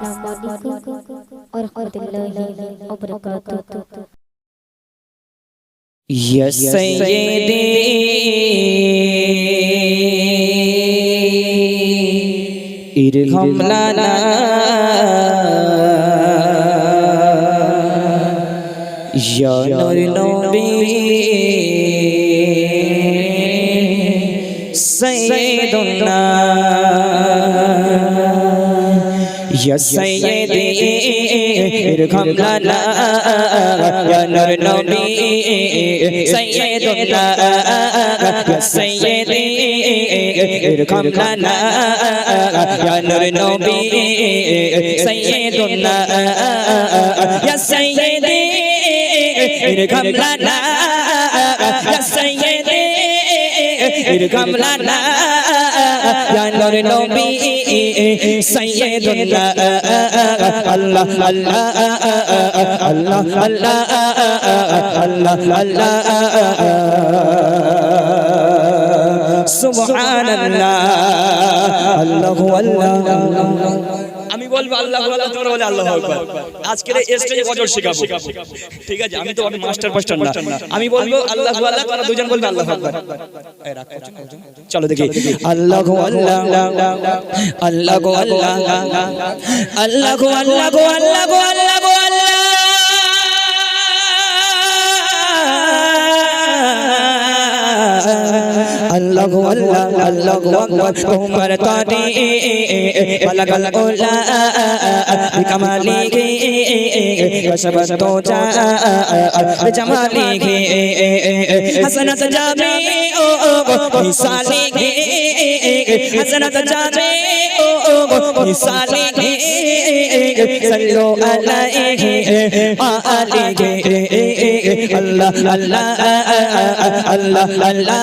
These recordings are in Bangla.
السلام عليكم ورحمة الله وبركاته يا سيدي ارحم لنا يا نور نبي سيدنا Ya Sayyidi Irhamlana Ya Nur Nabi Sayyidullah Ya Sayyidi Irhamlana Ya Nur Nabi Sayyidullah Ya Sayyidi Irhamlana Ya Sayyidi Irhamlana জানুর নবী সাইয়েদুল্লাহ আল্লাহ আল্লাহ আল্লাহ আল্লাহ আল্লাহ আল্লাহ সুবহানাল্লাহ আল্লাহু আল্লাহ আমি বলব আল্লাহ আল্লাহ আল্লাহ আজকের স্টেজে গজল ঠিক আছে, আমি তো অনেক মাস্টার ফাস্টার না। আমি বলব, আল্লাহ আল্লাহ দুজন বলবে, আল্লাহ আকবার। চলো দেখি। আল্লাহ গো আল্লাহ আল্লাহ গো আল্লাহ আল্লাহ গো আল্লাহ গো আল্লাহ গো আল্লাহ। আল্লাহু আল্লাহ, আল্লাহু আকবার উমর তানি। বালাগাল উলা বিকামালিহি ওয়াসবাত জা জামালিহি হাসানাত জাবি ও ও মিসালিহি হাসানাত জাবি ও ও মিসালিহি সাল্লু আলাইহি আলিহি আল্লাহ আল্লাহ আল্লাহ আল্লাহ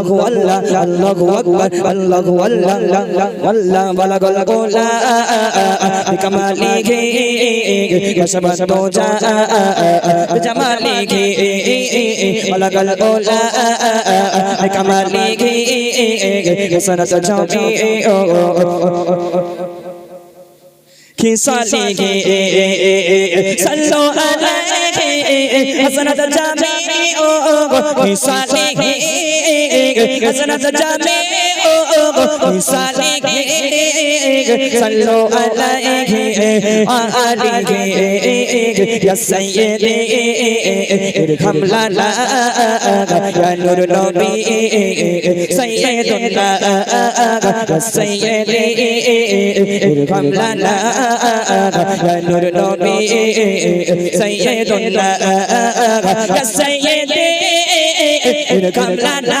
আল্লাহ আল্লাহ আল্লাহু আকবার আল্লাহু আল্লাহ আল্লাহ বালাগাল গোলা বিকামালিহি কসবাত তোজা বিজামালিহি বালাগাল গোলা বিকামালিহি সনাত জামি خصاله صلوا عليه حسنة جميع خصاله हजरत जाने ओ ओ साले गे सल्लो अलैहि आलिहि या सय्यदे इरहम लाला या नूर नबी सय्यदुल्ला या सय्यदे इरहम लाला या नूर नबी सय्यदुल्ला या सय्यदे इरहम लाला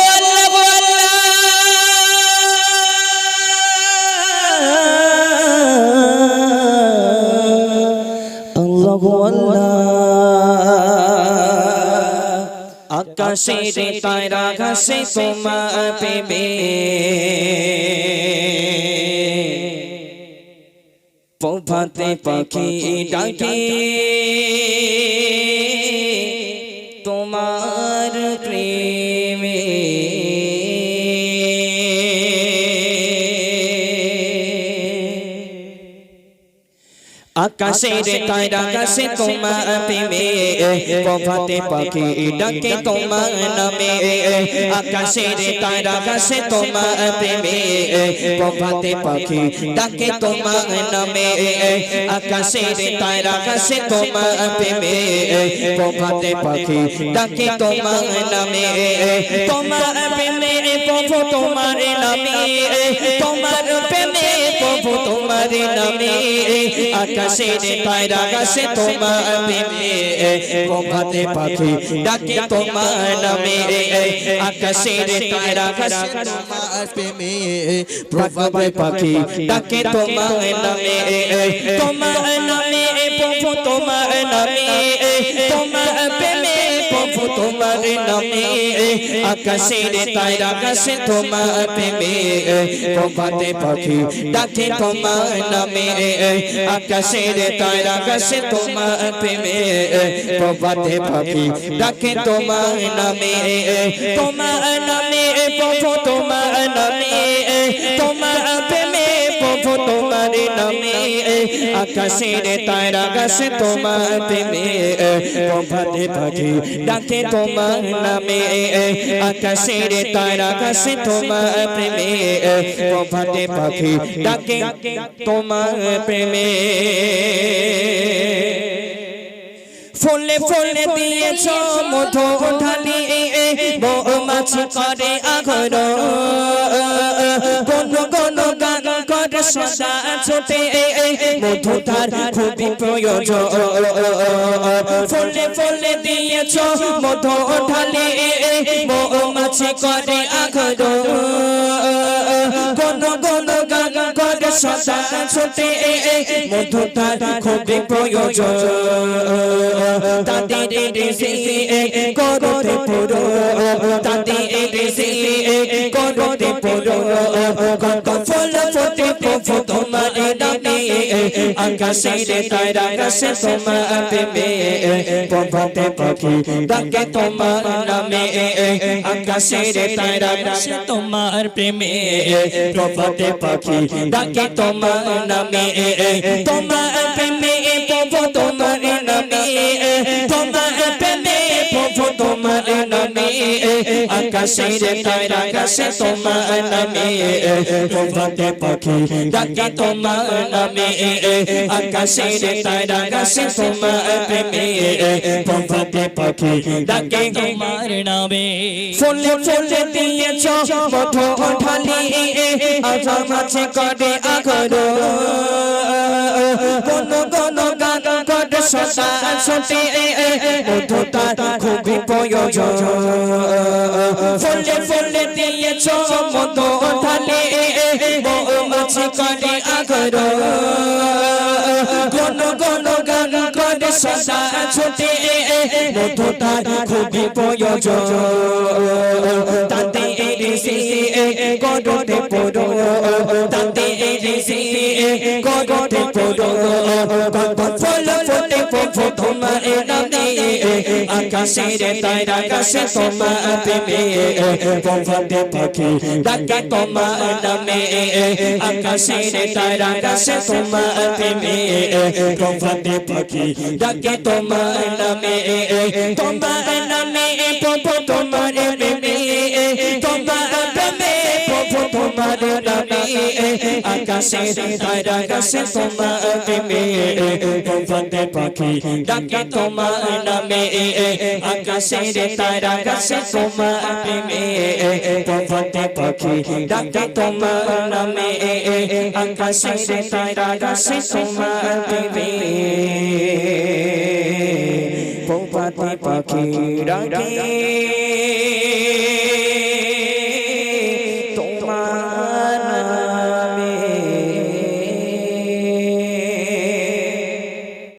হু আকাশে রে তারা ঘাসে তোমা পেবে পৌভাতে পাখি ডাকে। তোমার প্রিয় আকাশের তারা গাছে তোমার প্রেমে প্রভাতে পাখি ডাকে তোমার নামে আকাশের তারা গাছে তোমার প্রেমে প্রভাতে পাখি ডাকে তোমার নামে আকাশের তারা গাছে তোমার প্রেমে প্রভাতে পাখি ডাকে তোমার নামে তোমার প্রেমে প্রভু তোমার নামে তোমার তোমার নামে আকাশের পায়রা গাছে তোমার প্রেমে প্রভাতে পাখি ডাকে তোমার নামে আকাশের পায়রা গাছে তোমার প্রেমে প্রভাতে পাখি ডাকে তোমার নামে তোমার নামে, প্রভু তোমার নামে, তোমার প্রেমে তোমার নামে, আকাশের তাইরা গাছে তোমার প্রেমে প্রভাতে পাখি ডাকে তোমার নামে, আকাশের তাইরা গাছে তোমার প্রেমে প্রভাতে পাখি ডাকে তোমার নামে তোমার নামে, প্রভু তোমার নামে, তোমার তোমার নামে আকাশের তারা গাছে তোমার প্রেমে প্রভাতে পাখি ডাকে তোমার নামে আকাশের তারা গাছে তোমার প্রেমে প্রভাতে পাখি ডাকে তোমার প্রেমে ফুলে ফুলে দিয়েছ, মধু ঢালি মাছ করে আগর সদা ছোটে মধু তার খুবই প্রয়োজন। ফুলে ফুলে দিয়েছ মধু ঢালি মাছ করে আগর কোন কোন গান করে সদা ছোটে মধু তার খুবই প্রয়োজন। তাদের করতে পুরো তাদের করতে পুরো কত ফুল ফোটে প্রভু তোমার নামে আকাশের তারা গাছে তোমার প্রেমে প্রভাতে পাখি ডাকে তোমার নামে আকাশের তারা গাছে তোমার প্রেমে প্রভাতে পাখি ডাকে তোমার নামে তোমার প্রেমে প্রভু তোমার নামে তোমার আকাশের তারা গাছে তোমার নামে প্রভাতে পাখি ডাকে তোমার নামে আকাশের তারা গাছে তোমার প্রেমে প্রভাতে পাখি ডাকে তোমার নামে ফুলে ফুলে দিয়েছ মধু ঢালি আজাম আছে করে আগর? কোন কোন গান করে সদা ছোটে মধু খুবই প্রয়োজন। ফুলে ফলে দিয়েছ মধু ঢালি। আছে করে আগর কোন কোন গান করে সদা ছোটে। মধু তার খুবই প্রয়োজন। তাতে এসে করতে পড়ো তাতে এসে করতে পড়ো ফল ফোটে প্রভু তোমার নামে, আকাশের তারা গাছে তোমার প্রেমে প্রভাতে পাখি ডাকে তোমার নামে, আকাশের তারা গাছে তোমার প্রেমে প্রভাতে পাখি ডাকে তোমার নামে তোমার নামে প্রভু তোমার নামে আকাশের তারা গাছে তোমার প্রেমে প্রভাতে পাখি ডাকে তোমার নামে আকাশের তারা গাছে তোমার প্রেমে প্রভাতে পাখি ডাকে তোমার নামে আকাশের তারা গাছে তোমার প্রেমে প্রভাতে পাখি ডাকে